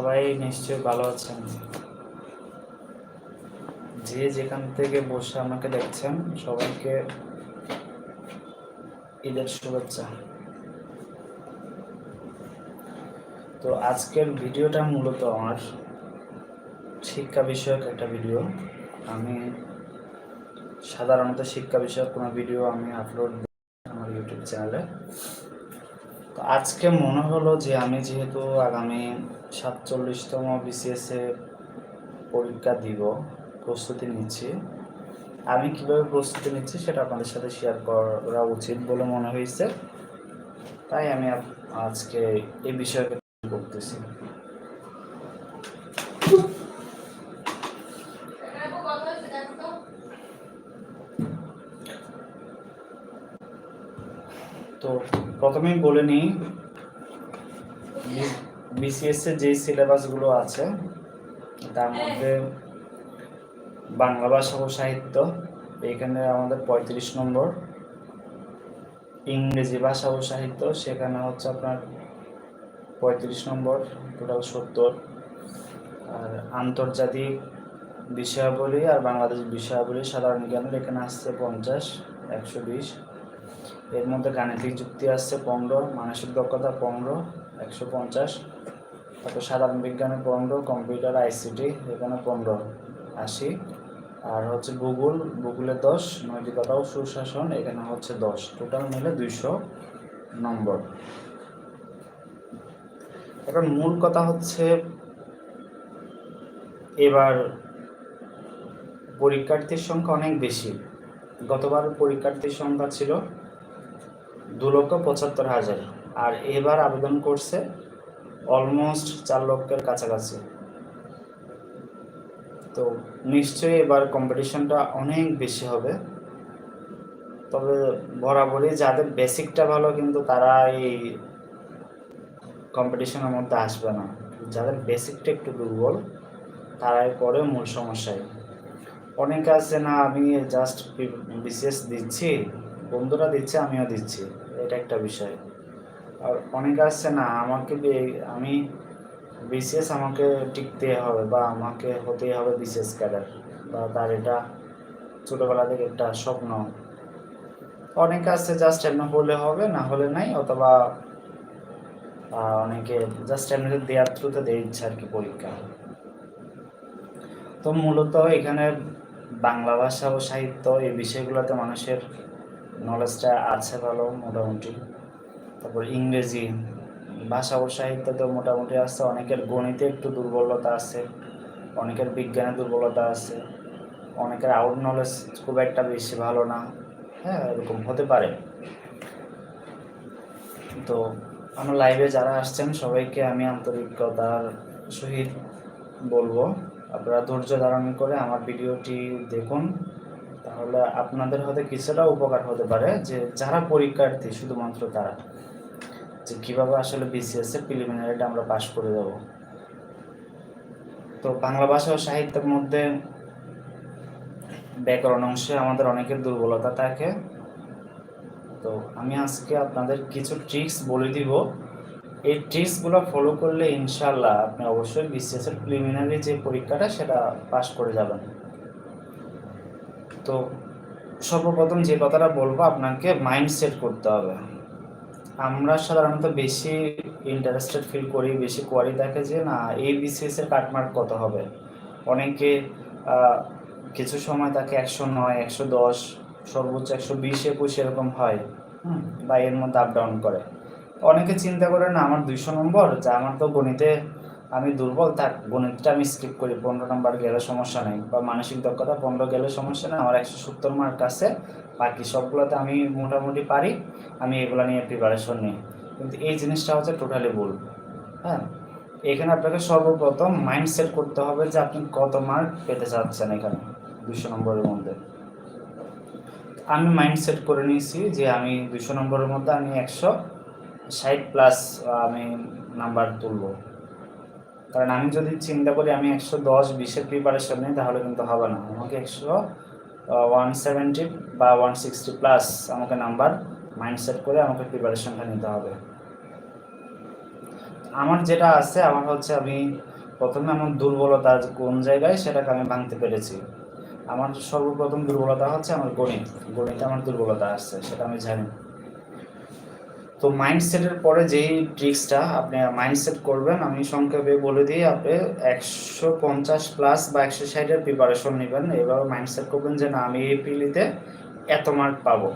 সবাই নিশ্চয়ই ভালো আছেন। যে যেখান থেকে বসে আমাকে দেখছেন, সবাইকে ঈদের শুভেচ্ছা। তো আজকের ভিডিওটা মূলত আমার শিক্ষা বিষয়ক একটা ভিডিও। আমি সাধারণত শিক্ষা বিষয়ক কোনো ভিডিও আমি আপলোড আমার ইউটিউব চ্যানেলে। আজকে মনে হলো যে আমি যেহেতু আগামী সাতচল্লিশতম বিসিএস পরীক্ষা দিব, প্রস্তুতি নিচ্ছি। আমি কীভাবে প্রস্তুতি নিচ্ছি সেটা আপনাদের সাথে শেয়ার করা উচিত বলে মনে হয়েছে। তাই আমি আজকে এই বিষয়ে করতেছি তো প্রথমেই বলে নিই বিসিএস এর যে সিলেবাসগুলো আছে, তার মধ্যে বাংলা ভাষা ও সাহিত্য, এখানে আমাদের পঁয়ত্রিশ নম্বর। ইংরেজি ভাষা ও সাহিত্য, সেখানে হচ্ছে আপনার পঁয়ত্রিশ নম্বর, টোটাল সত্তর। আর আন্তর্জাতিক বিষয়াবলী আর বাংলাদেশ বিষয়াবলী সাধারণ জ্ঞানের এখানে আসছে পঞ্চাশ, একশো বিশ। এর মধ্যে গাণিতিক যুক্তি আসছে পনেরো মানসিক দক্ষতা পনেরো একশো পঞ্চাশ। তারপর সাধারণ বিজ্ঞানে পনেরো কম্পিউটার, আইসিটি, এখানে পনেরো আশি। আর হচ্ছে ভূগোল ভূগোলে দশ, নৈতিকতা ও সুশাসন, এখানে হচ্ছে দশ। টোটাল মিলে দুইশো নম্বর। এখন মূল কথা হচ্ছে, এবার পরীক্ষার্থীর সংখ্যা অনেক বেশি। গতবার পরীক্ষার্থীর সংখ্যা ছিল দু লক্ষ পঁচাত্তর হাজার। আর এবার আবেদন করছে অলমোস্ট চার লক্ষের কাছাকাছি। তো নিশ্চয়ই এবার কম্পিটিশনটা অনেক বেশি হবে। তবে বরাবরই যাদের বেসিকটা ভালো কিন্তু তারা এই কম্পিটিশনের মধ্যে আসবে না। যাদের বেসিকটা একটু দুর্বল, তারাই পরে মূল সমস্যায়। অনেকে আছে না, আমি জাস্ট বিসিএস দিচ্ছি। বন্ধুরা দিচ্ছে, আমিও দিচ্ছি। এটা একটা বিষয়। আর অনেকে আসছে না, আমাকে আমি বিশেষ আমাকে টিকতে হবে বা আমাকে হতেই হবে বিশেষ ক্যাডার বা তার এটা ছোটোবেলা থেকে একটা স্বপ্ন। অনেকে আসছে জাস্ট এমনি হলে হবে, না হলে নাই, অথবা অনেকে জাস্ট এমনিতে দেওয়ার থ্রুতে দিয়ে ইচ্ছা আর কি পরীক্ষা। তো মূলত এখানে বাংলা ভাষা ও সাহিত্য এই বিষয়গুলোতে মানুষের নলেজটা আছে ভালো, মোটামুটি। তারপর ইংরেজি, ভাষা ও সাহিত্যতে মোটামুটি আছে, অনেকের গণিতে একটু দুর্বলতা আছে, অনেকের বিজ্ঞানে দুর্বলতা আছে, অনেকের আউট নলেজ খুব একটা বেশি ভালো না। হ্যাঁ এরকম হতে পারে। তো আমার লাইভে যারা আসছেন, সবাইকে আমি আন্তরিকতার সহিত বলব, আপনারা ধৈর্য ধারণ করে আমার ভিডিওটি দেখুন। তাহলে আপনাদের হয়তো কিছুটা উপকার হতে পারে যে যারা পরীক্ষার্থী, শুধুমাত্র তারা, যে কীভাবে আসলে বিসিএস এর প্রিলিমিনারিটা আমরা পাশ করে যাব তো বাংলা ভাষা ও সাহিত্যের মধ্যে ব্যাকরণ অংশে আমাদের অনেকের দুর্বলতা থাকে। তো আমি আজকে আপনাদের কিছু ট্রিক্স বলে দিব। এই ট্রিক্সগুলো ফলো করলে ইনশাল্লাহ আপনি অবশ্যই বিসিএস এর প্রিলিমিনারি যে পরীক্ষাটা, সেটা পাশ করে যাবেন। তো সর্বপ্রথম যে কথাটা বলব, আপনাকে মাইন্ড সেট করতে হবে। আমরা সাধারণত বেশি ইন্টারেস্টেড ফিল করি, বেশি কোয়ারি দেখে যে, না এই বিসিএস এর কাটমার্ক কত হবে? অনেকে কিছু সময় তাকে একশো নয়, একশো দশ, সর্বোচ্চ একশো বিশ, একুশ এরকম হয় বা এর মধ্যে আপ ডাউন করে। অনেকে চিন্তা করে, না, আমার দুইশো নম্বর, যা আমার তো গণিতে আমি দুর্বল থাক গণিতটা আমি স্কিপ করি। পনেরো নম্বর গেলে সমস্যা নেই, বা মানসিক দক্ষতা পনেরো গেলে সমস্যা নেই। আমার একশো সত্তর মার্ক আছে, বাকি সবগুলোতে আমি মোটামুটি পারি, আমি এগুলো নিয়ে প্রিপারেশন নিই। কিন্তু এই জিনিসটা হচ্ছে টোটালি ভুল হ্যাঁ? এখানে আপনাকে সর্বপ্রথম মাইন্ড সেট করতে হবে যে আপনি কত মার্ক পেতে চাচ্ছেন এখানে, দুশো নম্বরের মধ্যে। আমি মাইন্ড সেট করে নিয়েছি যে আমি দুশো নম্বরের মধ্যে আমি একশো ষাট প্লাস আমি নাম্বার তুলবো। কারণ আমি যদি চিন্তা করি আমি একশো দশ বিশের প্রিপারেশন নিই, তাহলে কিন্তু হবে না। আমাকে একশো ওয়ান সেভেন্টি বা ওয়ান সিক্সটি প্লাস আমাকে নাম্বার মাইন্ডসেট করে আমাকে প্রিপারেশনটা নিতে হবে। আমার যেটা আছে, আমার হচ্ছে আমি প্রথমে আমার দুর্বলতা কোন জায়গায়, সেটাকে আমি ভাঙতে পেরেছি। আমার সর্বপ্রথম দুর্বলতা হচ্ছে আমার গণিত। গণিতে আমার দুর্বলতা আসছে সেটা আমি জানি। তো মাইন্ডসেটের পরে যেই ট্রিক্সটা আপনি মাইন্ডসেট করবেন, আমি সংক্ষেপে বলে দিই, আপনি একশো পঞ্চাশ প্লাস বা একশো ষাটের প্রিপারেশন নেবেন। এবার মাইন্ডসেট করবেন যে, না, আমি এই পিলিতে এত মার্ক পাবো।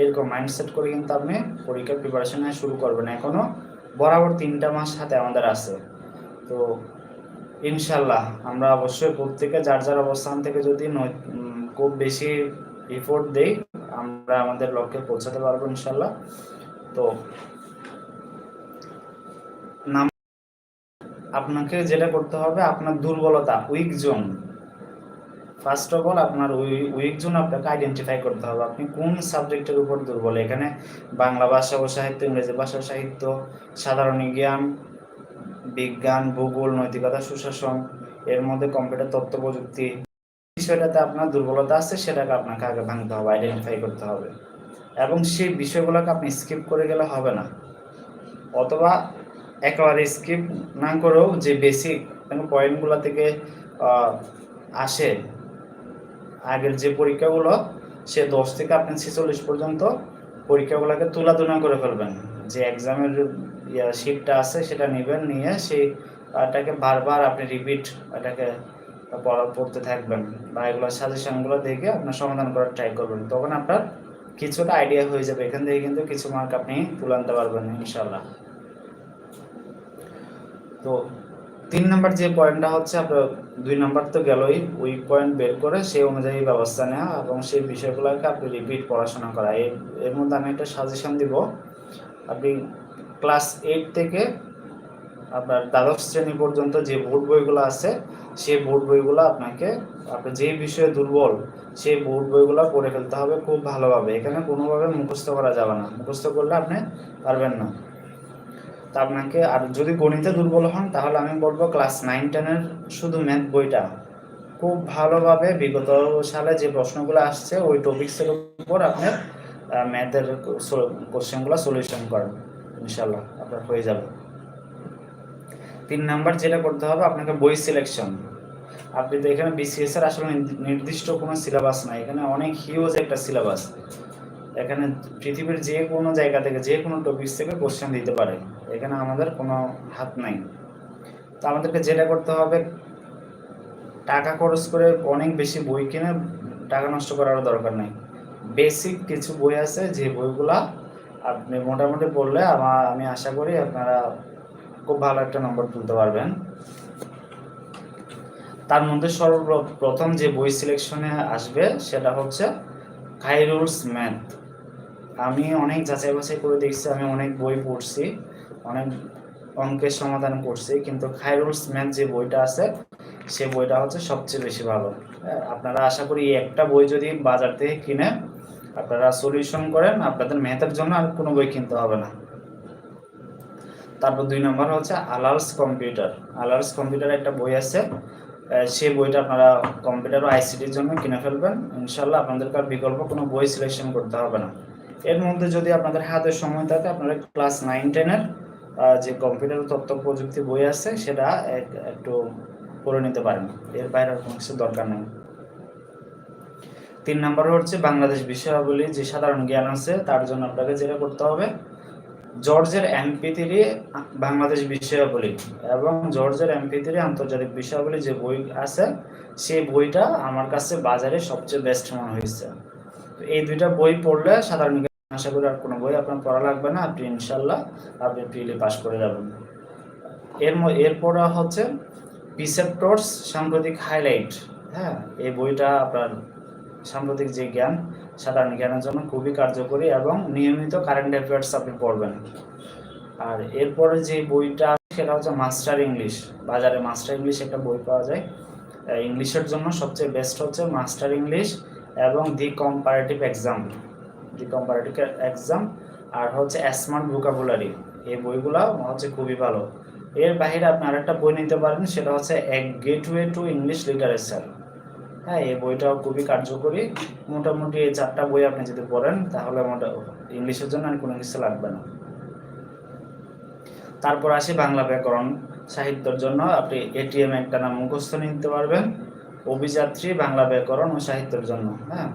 এরকম মাইন্ডসেট করে কিন্তু আপনি পরীক্ষার প্রিপারেশন শুরু করবেন। এখনও বরাবর তিনটা মাস হাতে আমাদের আছে। তো ইনশাল্লাহ আমরা অবশ্যই প্রত্যেকে যার যার অবস্থান থেকে যদি খুব বেশি এফোর্ট দেই, আমরা আমাদের লক্ষ্যে পৌঁছাতে পারব ইনশাল্লাহ তো আপনাকে যেটা করতে হবে, আপনার দুর্বলতা weak zone first of all আপনার উইক জোন আপনাকে আইডেন্টিফাই করতে হবে, আপনি কোন সাবজেক্টের উপর দুর্বল? এখানে বাংলা ভাষা ও সাহিত্য, ইংরেজি ভাষা ও সাহিত্য, সাধারণ জ্ঞান, বিজ্ঞান, ভূগোল, নৈতিকতা, সুশাসন, এর মধ্যে কম্পিউটার তথ্য, প্রযুক্তি। বিষয়টাতে আপনার দুর্বলতা আছে, সেটাকে আপনাকে আগে ভাঙতে হবে আইডেন্টিফাই করতে হবে। এবং সেই বিষয়গুলোকে আপনি স্কিপ করে গেলে হবে না। অথবা একেবারে স্কিপ না করেও যে বেসিক পয়েন্টগুলো থেকে আসে, আগের যে পরীক্ষাগুলো, সে দশ থেকে আপনি ছেচল্লিশ পর্যন্ত পরীক্ষাগুলোকে তুলাধুনা করে ফেলবেন। যে এক্সামের শিটটা আছে, সেটা নেবেন, নিয়ে সেই এটাকে বারবার আপনি রিপিট এটাকে পড়া পড়তে থাকবেন বা এগুলো সাজেশনগুলো দেখে আপনার সমাধান করার ট্রাই করবেন। তখন আপনার কিছুটা আইডিয়া হয়ে যাবে। এখান থেকে কিন্তু কিছু মার্ক আপনি তুলে আনতে পারবেন ইনশাল্লাহ তো তিন নম্বর যে পয়েন্টটা হচ্ছে, আপনার দুই নম্বর তো গেলই। উইক পয়েন্ট বের করে সেই অনুযায়ী ব্যবস্থা নেওয়া এবং সেই বিষয়গুলোকে আপনি রিপিট পড়াশোনা করা। এর মধ্যে আমি একটা সাজেশন দিব। আপনি ক্লাস এইট থেকে আপনার দ্বাদশ শ্রেণি পর্যন্ত যে বোর্ড বইগুলো আছে, সেই বোর্ড বইগুলো আপনাকে, আপনি যে বিষয়ে দুর্বল, সেই বোর্ড বইগুলো পড়ে ফেলতে হবে খুব ভালোভাবে। এখানে কোনোভাবে মুখস্থ করা যাবে না। মুখস্থ করলে আপনি পারবেন না। তা আপনাকে, আর যদি গণিতে দুর্বল হন, তাহলে আমি বলব ক্লাস নাইন, টেনের শুধু ম্যাথ বইটা। খুব ভালোভাবে বিগত সালে যে প্রশ্নগুলো আসছে, ওই টপিক্সের উপর আপনার ম্যাথের কোশ্চেনগুলো সলিউশন করেন। ইনশাল্লাহ আপনার হয়ে যাবে। তিন নাম্বার যেটা করতে হবে, আপনাকে বই সিলেকশন আপনি তো এখানে বিসিএস এর আসলে নির্দি- নির্দিষ্ট কোনো সিলেবাস নাই, এখানে অনেক হিউজ একটা সিলেবাস এখানে পৃথিবীর যে কোনো জায়গা থেকে, যে কোনো টপিক থেকে কোশ্চেন দিতে পারে, এখানে আমাদের কোনো হাত নাই। তো আমাদেরকে যেটা করতে হবে, টাকা খরচ করে অনেক বেশি বই কিনে টাকা নষ্ট করার দরকার নেই। বেসিক কিছু বই আছে, যে বইগুলা আপনি মোটামুটি পড়লে আমার আমি আশা করি আপনারা খুব ভালো একটা নম্বর তুলতে পারবেন। তার মধ্যে সর্বপ্রথম যে বই সিলেকশনে আসবে সেটা হচ্ছে খাইরুলস ম্যাথ আমি অনেক যাচাই বাছাই করে দেখছি, আমি অনেক বই পড়ছি, অনেক অঙ্কের সমাধান করছি, কিন্তু খাইরুলস ম্যাথ যে বইটা আছে, সে বইটা হচ্ছে সবচেয়ে বেশি ভালো। আপনারা আশা করি একটা বই যদি বাজার থেকে কিনে আপনারা সলিউশন করেন, আপনাদের ম্যাথের জন্য আর কোনো বই কিনতে হবে না। তারপর দুই নম্বর হচ্ছে আলার্স কম্পিউটার। আলার্স কম্পিউটার একটা বই আছে সেই বইটা আপনারা কম্পিউটার ও আইসিটির জন্য কিনে ফেলবেন। ইনশাল্লাহ আপনাদেরকে আর বিকল্প কোনো বই সিলেকশন করতে হবে না। এর মধ্যে যদি আপনাদের হাতে সময় থাকে, আপনারা ক্লাস নাইন টেনের যে কম্পিউটার তথ্য প্রযুক্তি বই আছে, সেটা এক- একটু পড়ে নিতে পারেন। এর বাইরে আর কোনো কিছু দরকার নেই। তিন নম্বর হচ্ছে বাংলাদেশ বিষয়াবলী, যে সাধারণ জ্ঞান আছে, তার জন্য আপনাকে যেটা করতে হবে জর্জের এমপি থ্রি বাংলাদেশ বিষয়াবলী এবং জর্জের এমপি থ্রি আন্তর্জাতিক বিষয়াবলী যে বই আছে, সেই বইটা আমার কাছে বাজারে সবচেয়ে বেস্ট মনে হয়েছে। এই দুইটা বই পড়লে সাধারণ আশা করি আর কোনো বই আপনার পড়া লাগবে না। আপনি ইনশাল্লাহ আপনি প্রিলি পাস করে যাবেন। এর এরপর হচ্ছে প্রিসেপ্টরস সাম্প্রতিক হাইলাইট হ্যাঁ এই বইটা আপনার সাম্প্রতিক যে জ্ঞান সাধারণ জ্ঞানের জন্য খুবই কার্যকরী এবং নিয়মিত কারেন্ট অ্যাফেয়ার্স আপনি পড়বেন। আর এরপরে যে বইটা সেটা হচ্ছে মাস্টার ইংলিশ বাজারে মাস্টার ইংলিশ একটা বই পাওয়া যায়। ইংলিশের জন্য সবচেয়ে বেস্ট হচ্ছে মাস্টার ইংলিশ এবং the comparative exam the comparative exam আর হচ্ছে স্মার্ট ভোকাবুলারি এই বইগুলো হচ্ছে খুবই ভালো। এর বাইরে আপনি আরেকটা বই নিতে পারেন, সেটা হচ্ছে এক গেটওয়ে টু ইংলিশ লিটারেচার হ্যাঁ এই বইটাও খুবই কার্যকরী। মোটামুটি এই চারটা বই আপনি যদি পড়েন, তাহলে মোটা ইংলিশের জন্য আর কোনো কিছু লাগবে না। তারপর আসি বাংলা ব্যাকরণ। সাহিত্যর জন্য আপনি এটিএম একটা নাম মুখস্থ নিতে পারবেন। অভিযাত্রী, বাংলা ব্যাকরণ ও সাহিত্যের জন্য হ্যাঁ।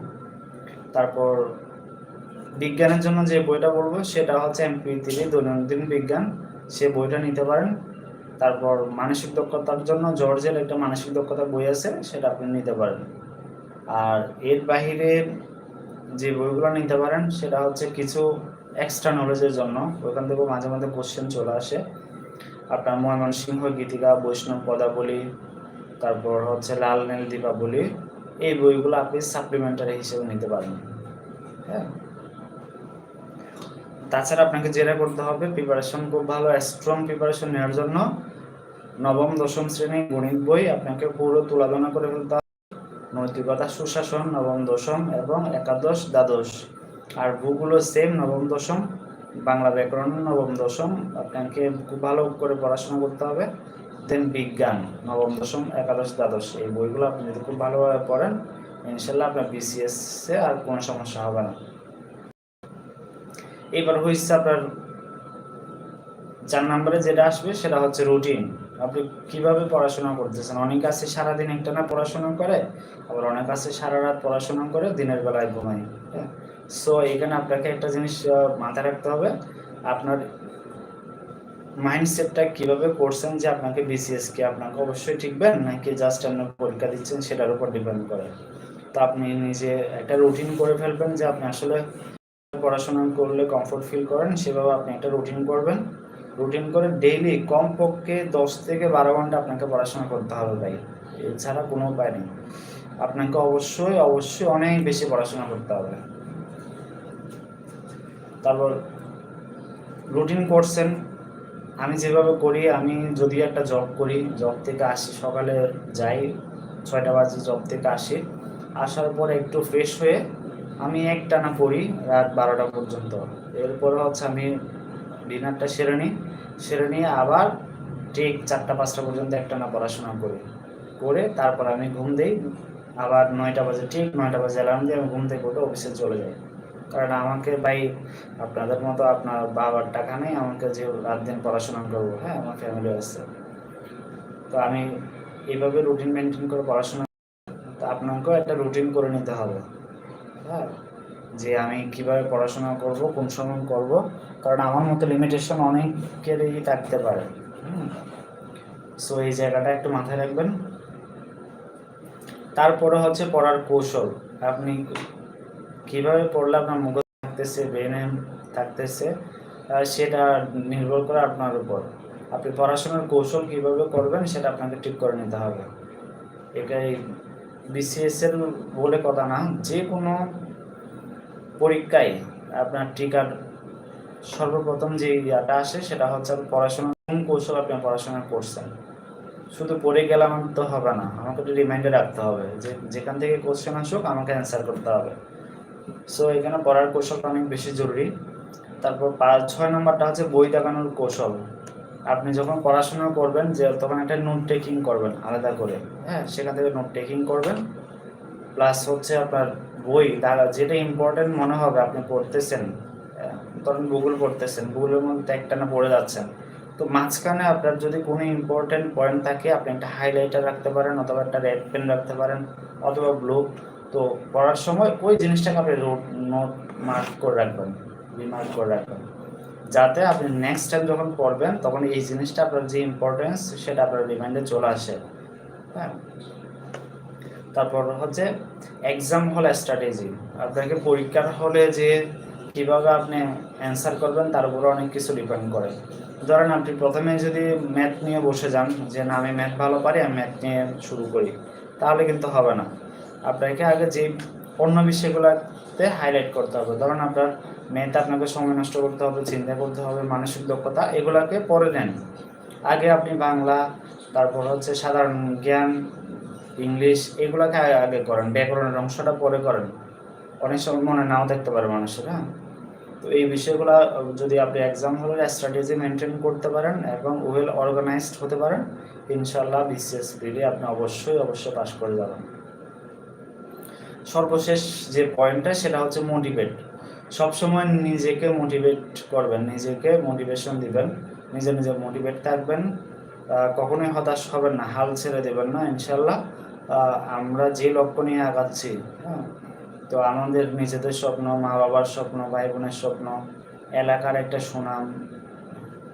তারপর বিজ্ঞানের জন্য যে বইটা বলব, সেটা হচ্ছে এমপি থ্রি দৈনন্দিন বিজ্ঞান। সে বইটা নিতে পারেন। তারপর মানসিক দক্ষতার জন্য জর্জের একটা মানসিক দক্ষতার বই আছে, সেটা আপনি নিতে পারেন। আর এর বাহিরে যে বইগুলো নিতে পারেন, সেটা হচ্ছে কিছু এক্সট্রা নলেজের জন্য। ওখান থেকেও মাঝে মাঝে কোশ্চেন চলে আসে। আপনার ময়মনসিংহ, গীতিকা, বৈষ্ণব পদাবলী, তারপর হচ্ছে লাল নীল দীপাবলি, এই বইগুলো আপনি সাপ্লিমেন্টারি হিসেবে নিতে পারেন। হ্যাঁ? তাছাড়া আপনাকে যেটা করতে হবে প্রিপারেশন খুব ভালো স্ট্রং প্রিপারেশন নেওয়ার জন্য। নবম, দশম শ্রেণি গণিত বই আপনাকে পুরো তুলাধনা করে ফেলতে হবে। নৈতিকতা, সুশাসন, নবম, দশম এবং একাদশ, দ্বাদশ। আর ভূগুলো সেম নবম, দশম। বাংলা ব্যাকরণ, নবম, দশম। আপনাকে খুব ভালো করে পড়াশোনা করতে হবে। দেন বিজ্ঞান, নবম, দশম, একাদশ, দ্বাদশ। এই বইগুলো আপনি যদি খুব ভালোভাবে পড়েন, ইনশাল্লাহ আপনার বিসিএস আর কোনো সমস্যা হবে না। এবার হচ্ছে আপনার চার নম্বরে যেটা আসবে সেটা হচ্ছে রুটিন আপনি কীভাবে পড়াশোনা করতেছেন? অনেক আছে সারাদিন একটা না পড়াশোনা করে, আবার অনেক আছে সারা রাত পড়াশোনা করে দিনের বেলায় ঘুমায় হ্যাঁ? সো এখানে আপনাকে একটা জিনিস মাথায় রাখতে হবে, আপনার মাইন্ডসেটটা কীভাবে করছেন যে আপনাকে বিসিএস কে আপনাকে অবশ্যই ঠিকবেন, নাকি জাস্ট আপনি পরীক্ষা দিচ্ছেন সেটার উপর ডিপেন্ড করে? তো আপনি নিজে একটা রুটিন করে ফেলবেন যে আপনি আসলে পড়াশোনা করলে কমফোর্ট ফিল করেন, সেভাবে আপনি একটা রুটিন করবেন। রুটিন করে ডেইলি কমপক্ষে দশ থেকে বারো ঘণ্টা আপনাকে পড়াশোনা করতে হবে ভাই। এছাড়া কোনো উপায় নেই। আপনাকে অবশ্যই অবশ্যই অনেক বেশি পড়াশোনা করতে হবে। তারপর রুটিন করছেন। আমি যেভাবে করি, আমি যদি একটা জব করি জব থেকে আসি, সকালে যাই, ছয়টা বাজে জব থেকে আসি। আসার পর একটু ফ্রেশ হয়ে আমি একটানা পড়ি রাত বারোটা পর্যন্ত। এরপরে হচ্ছে আমি ডিনারটা সেরে নিই সেরে নিয়ে আবার ঠিক চারটা, পাঁচটা পর্যন্ত একটা না পড়াশোনা করি, করে তারপর আমি ঘুম দিই, আবার নয়টা বাজে, ঠিক নয়টা বাজে অ্যালার্ম দিয়ে আমি ঘুম থেকে উঠে অফিসে চলে যাই। কারণ আমাকে ভাই আপনাদের মতো আপনার বাবার টাকা নেই, আমাকে যে রাত দিন পড়াশোনা করব হ্যাঁ আমার ফ্যামিলি আছে। তো আমি এইভাবে রুটিন মেনটেন করে পড়াশোনা, তো আপনাকেও একটা রুটিন করে নিতে হবে হ্যাঁ। যে আমি কীভাবে পড়াশোনা করব, কোন সময় করব, কারণ আমার মতো লিমিটেশন অনেকেরই থাকতে পারে। সো এই জায়গাটা একটু মাথায় রাখবেন। তারপরে হচ্ছে পড়ার কৌশল। আপনি কীভাবে পড়লে আপনার মুখ থাকতেছে ব্রেনে থাকতেছে সেটা নির্ভর করে আপনার উপর। আপনি পড়াশোনার কৌশল কীভাবে করবেন, সেটা আপনাকে ঠিক করে নিতে হবে। এটাই। বিসিএস এর বলে কথা না। যে কোনো পরীক্ষায় আপনার টিকার সর্বপ্রথম যে ইয়াটা আসে সেটা হচ্ছে পড়াশোনা কোন কৌশল আপনি পড়াশোনা করছেন। শুধু পড়ে গেলাম তো হবে না, আমাকে একটু রিমাইন্ডে রাখতে হবে যে যেখান থেকে কোশ্চেন আসুক আমাকে অ্যান্সার করতে হবে। সো এখানে পড়ার কৌশলটা অনেক বেশি জরুরি। তারপর পাঁচ, ছয় নম্বরটা হচ্ছে বই দেখানোর কৌশল। আপনি যখন পড়াশোনা করবেন যে তখন একটা নোট টেকিং করবেন আলাদা করে হ্যাঁ? সেখান থেকে নোট টেকিং করবেন। প্লাস হচ্ছে আপনার বই দ্বারা যেটা ইম্পর্টেন্ট মনে হবে আপনি পড়তেছেন ধরেন গুগল পড়তেছেন গুগলের মধ্যে একটা না পড়ে যাচ্ছেন। তো মাঝখানে আপনার যদি কোনো ইম্পর্টেন্ট পয়েন্ট থাকে, আপনি একটা হাইলাইটার রাখতে পারেন অথবা একটা রেড পেন রাখতে পারেন অথবা ব্লু তো পড়ার সময় ওই জিনিসটাকে আপনি নোট মার্ক করে রাখবেন রিমার্ক করে রাখবেন। যাতে আপনি নেক্সট টাইম যখন পড়বেন, তখন এই জিনিসটা আপনার যে ইম্পর্টেন্স সেটা আপনার রিমাইন্ডে চলে আসে। হ্যাঁ? তারপর হচ্ছে এক্সাম হল স্ট্র্যাটেজি আপনাকে পরীক্ষার হলে যে কীভাবে আপনি অ্যান্সার করবেন, তার উপরে অনেক কিছু ডিপেন্ড করে। ধরেন আপনি প্রথমে যদি ম্যাথ নিয়ে বসে যান, যে না, আমি ম্যাথ ভালো পারি, আমি ম্যাথ নিয়ে শুরু করি, তাহলে কিন্তু হবে না। আপনাকে আগে যে অন্য বিষয়গুলোতে হাইলাইট করতে হবে। ধরুন আপনার ম্যাথ আপনাকে সময় নষ্ট করতে হবে, চিন্তা করতে হবে, মানসিক দক্ষতা, এগুলাকে পরে নেন। আগে আপনি বাংলা, তারপর হচ্ছে সাধারণ জ্ঞান ইংলিশ এগুলোকে আগে করেন, ব্যাকরণের অংশটা পরে করেন। অনেক সময় মনে নাও থাকতে পারে মানুষের হ্যাঁ? তো এই বিষয়গুলো, যদি আপনি এক্সাম হলে স্ট্র্যাটেজি মেনটেন করতে পারেন এবং ওয়েল অর্গানাইজড হতে পারেন ইনশাল্লাহ বিসিএস পিডি আপনি অবশ্যই অবশ্যই পাশ করে যাবেন। সর্বশেষ যে পয়েন্টটা সেটা হচ্ছে মোটিভেট সবসময় নিজেকে মোটিভেট করবেন, নিজেকে মোটিভেশন দিবেন, নিজে নিজে মোটিভেট থাকবেন কখনোই হতাশ হবেন না, হাল ছেড়ে দেবেন না ইনশাল্লাহ আমরা যে লক্ষ্য নিয়ে আগাচ্ছি হ্যাঁ তো আমাদের নিজেদের স্বপ্ন মা বাবার স্বপ্ন ভাই বোনের স্বপ্ন, এলাকার একটা সুনাম,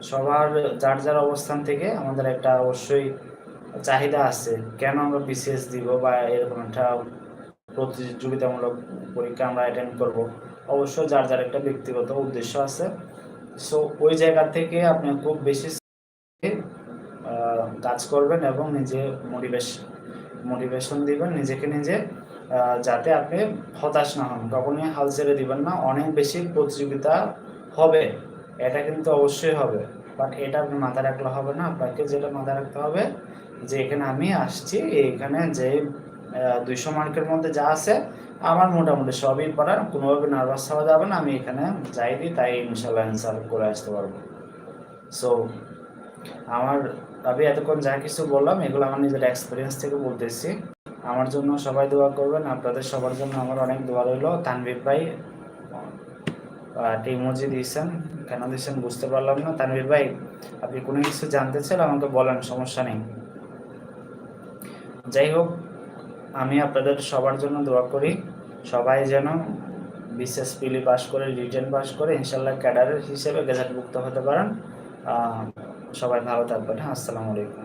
সবার যার যার অবস্থান থেকে আমাদের একটা অবশ্যই চাহিদা আছে, কেন আমরা বিসিএস দিব বা এরকম একটা প্রতিযোগিতামূলক পরীক্ষা আমরা অ্যাটেন্ড করব, অবশ্য যার যার একটা ব্যক্তিগত উদ্দেশ্য আছে সো ওই জায়গা থেকে আপনি খুব বেশি কাজ করবেন এবং নিজে মোটিভেশ মোটিভেশন দিবেন, নিজেকে নিজে যাতে আপনি হতাশ না হন। কখনই হাল ছেড়ে দিবেন না, অনেক বেশি প্রতিযোগিতা হবে। এটা কিন্তু অবশ্যই হবে। বাট এটা আপনি মাথায় রাখলে হবে না। আপনাকে যেটা মাথায় রাখতে হবে, যে এখানে আমি আসছি, এখানে যে দুইশো মার্কের মধ্যে যা আছে, আমার মোটামুটি সবই পারার কোনোভাবে নার্ভাস হওয়া যাবে না। আমি এখানে যাই দিই, তাই ইনশাল্লাহ অ্যান্সার করে আসতে পারব। সো আমার আমি এতক্ষণ যা কিছু বললাম, এগুলো আমার নিজের এক্সপিরিয়েন্স থেকে বলতেছি। আমার জন্য সবাই দোয়া করবেন, আপনাদের সবার জন্য আমার অনেক দোয়া রইল। তানভীর ভাই টিমোজি দিয়েছেন, কেন দিয়েছেন বুঝতে পারলাম না। তানভীর ভাই, আপনি কোনো কিছু জানতে চান আমাকে বলেন, সমস্যা নেই। যাই হোক, আমি আপনাদের সবার জন্য দোয়া করি। সবাই যেন বিশেষ পিলি পাস করে রিটেন পাস করে ইনশাল্লাহ ক্যাডারের হিসেবে গেজেটভুক্ত হতে পারেন। সবাই ভালো থাকবেন হ্যাঁ আসসালামু আলাইকুম।